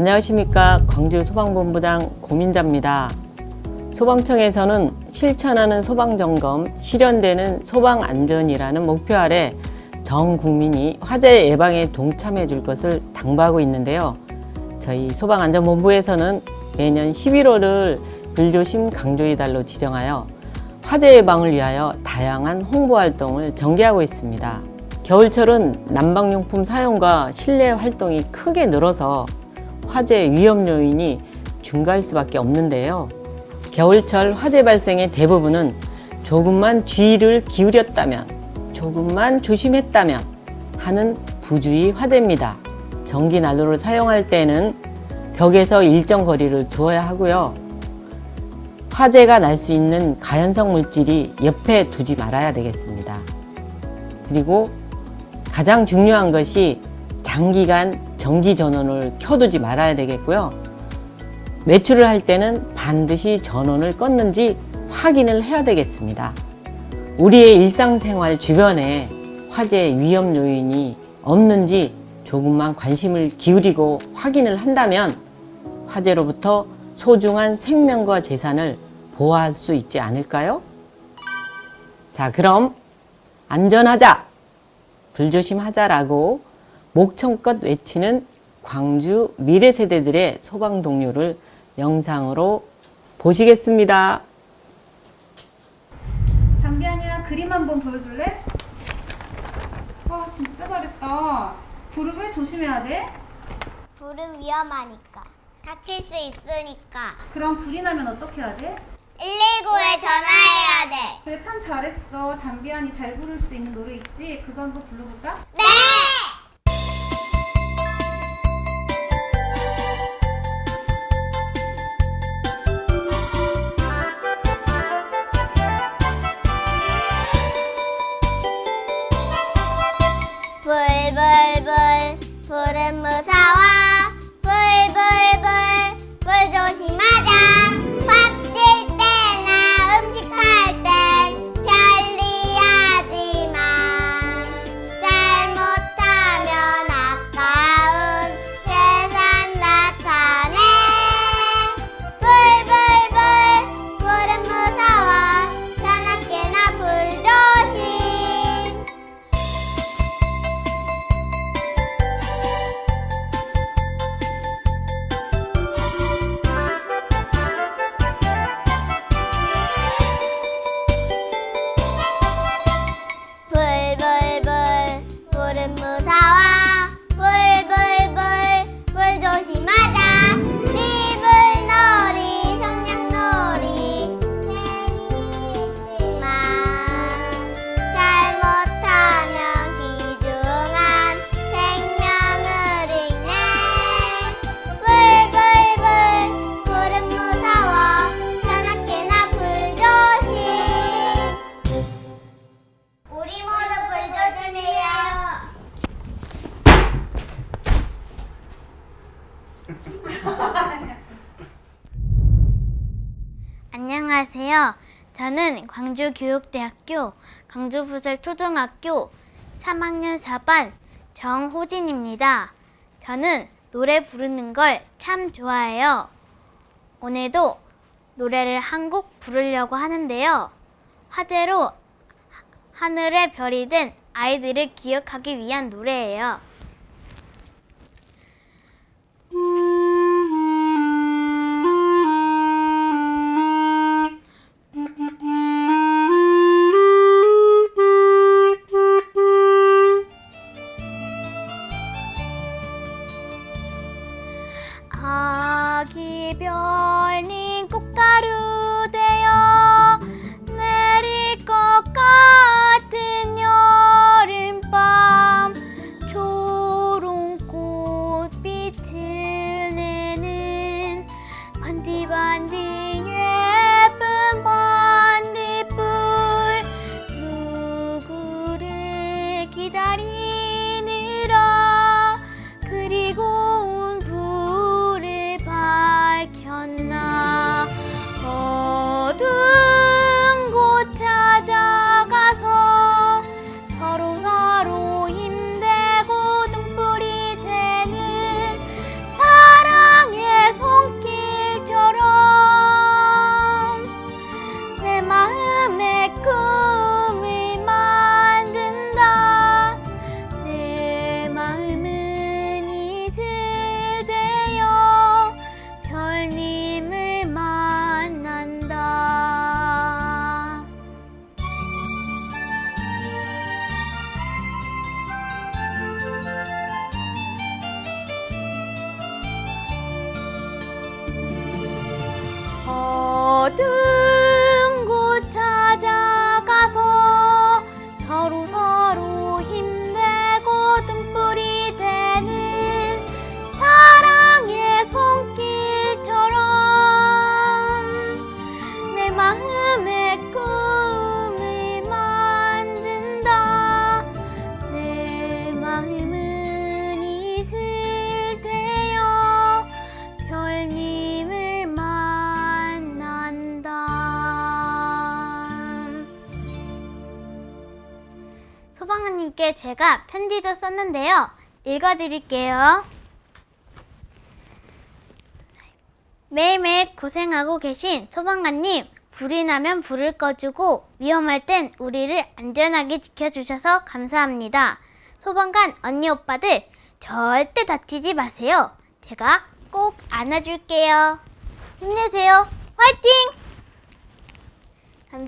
안녕하십니까 광주 소방본부장 고민자입니다. 소방청에서는 실천하는 소방점검, 실현되는 소방안전이라는 목표 아래 전 국민이 화재 예방에 동참해 줄 것을 당부하고 있는데요. 저희 소방안전본부에서는 매년 11월을 불조심 강조의 달로 지정하여 화재 예방을 위하여 다양한 홍보 활동을 전개하고 있습니다. 겨울철은 난방용품 사용과 실내 활동이 크게 늘어서 화재 위험 요인이 증가할 수밖에 없는데요. 겨울철 화재 발생의 대부분은 조금만 주의를 기울였다면, 조금만 조심했다면 하는 부주의 화재입니다. 전기 난로를 사용할 때는 벽에서 일정 거리를 두어야 하고요. 화재가 날 수 있는 가연성 물질이 옆에 두지 말아야 되겠습니다. 그리고 가장 중요한 것이 장기간 전기 전원을 켜두지 말아야 되겠고요. 외출을 할 때는 반드시 전원을 껐는지 확인을 해야 되겠습니다. 우리의 일상생활 주변에 화재 위험 요인이 없는지 조금만 관심을 기울이고 확인을 한다면 화재로부터 소중한 생명과 재산을 보호할 수 있지 않을까요? 자, 그럼 안전하자, 불조심하자라고 목청껏 외치는 광주 미래 세대들의 소방 동료를 영상으로 보시겠습니다. 담비안이랑 그림 한 번 보여줄래? 와 진짜 잘했다. 불을 왜 조심해야 돼? 불은 위험하니까. 다칠 수 있으니까. 그럼 불이 나면 어떻게 해야 돼? 119에 전화해야 돼. 그래 참 잘했어. 담비 안이 잘 부를 수 있는 노래 있지? 그거 한번 불러볼까? 네! 안녕하세요. 저는 광주교육대학교 광주부설초등학교 3학년 4반 정호진입니다. 저는 노래 부르는 걸 참 좋아해요. 오늘도 노래를 한 곡 부르려고 하는데요. 화제로 하- 하늘에 별이 된 아이들을 기억하기 위한 노래예요. 环境。 제가 편지도 썼는데요 읽어드릴게요 매일매일 고생하고 계신 소방관님, 불이 나면 불을 꺼주고 위험할 땐 우리를 안전하게 지켜주셔서 감사합니다. 소방관 언니 오빠들 절대 다치지 마세요. 제가 꼭 안아줄게요. 힘내세요. 화이팅! 감사